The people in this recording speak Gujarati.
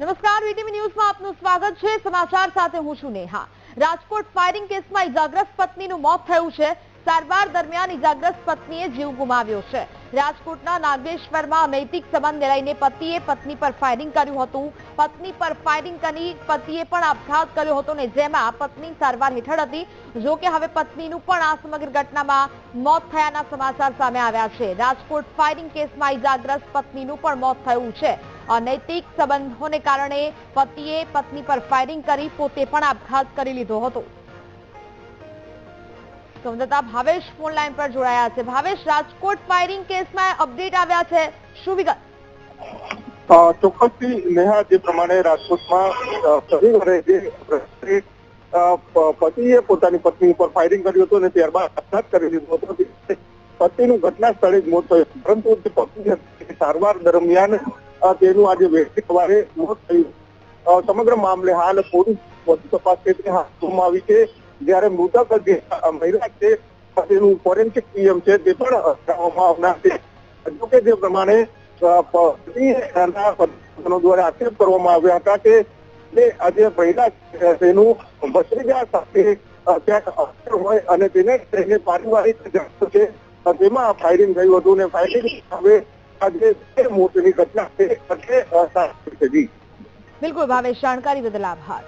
નમસ્કાર, વીટીવી ન્યૂઝમાં આપનું સ્વાગત છે. સમાચાર સાથે હું છું નેહા. રાજકોટ ફાયરિંગ કેસમાં ઇજાગ્રસ્ત પત્નીનું મોત થયું છે. સારવાર દરમિયાન ઇજાગ્રસ્ત પત્નીએ જીવ ગુમાવ્યો છે. રાજકોટના નાગેશ્વરમાં અનૈતિક સંબંધને લઈને પતિએ પત્ની પર ફાયરિંગ કર્યું હતું. પત્ની પર ફાયરિંગ કરી પતિએ પણ આપઘાત કર્યો હતો ને જેમાં પત્ની સારવાર હેઠળ હતી. જો કે હવે પત્નીનું પણ આ સમગ્ર ઘટનામાં મોત થયાના સમાચાર સામે આવ્યા છે. રાજકોટ ફાયરિંગ કેસમાં ઇજાગ્રસ્ત પત્નીનું પણ મોત થયું છે. અનૈતિક સંબંધોને કારણે પતિએ પત્ની પર ફાયરિંગ કરી, પોતે પણ આપઘાત કરી લીધો હતો. સંવાદદાતા ભાવેશ ફોનલાઈન પર જોડાયા છે. ભાવેશ, રાજકોટ ફાયરિંગ કેસમાં અપડેટ આવ્યા છે. શું વિગત? ચોક્કસથી નેહા, જે પ્રમાણે રાજકોટમાં શનિવારે જે પતિએ પોતાની પત્ની ઉપર ફાયરિંગ કર્યું હતું અને ત્યારબાદ આપઘાત કરી લીધો હતો. પતિનું ઘટના સ્થળે જ મોત થયું પરંતુ પત્ની સારવાર દરમિયાન તેનું આજે વહેલી સવારે મોત થયું. સમગ્ર મામલે હાલ પોલીસ વધુ તપાસ ક્ષેત્રે હાથ ધરવામાં આવી છે. જ્યારે મૃતક જે મહિલા છે તેનું ફોરેન્સિક પીએમ છે તે પણ કરવામાં આવનાર છે. જોકે જે પ્રમાણે દ્વારા આક્ષેપ કરવામાં આવ્યા હતા કે તે આજે મહિલા છે, તેનું ભત્રીજા સાથે ક્યાંક અસર હોય અને તેને પારિવારિક ઝઘડો છે. તેમાં ફાયરિંગ થયું હતું ને ફાયરિંગ હવે આજે બે મોતની ઘટના છે. બિલકુલ ભાવેશ જાણકારી બદલ આભાર.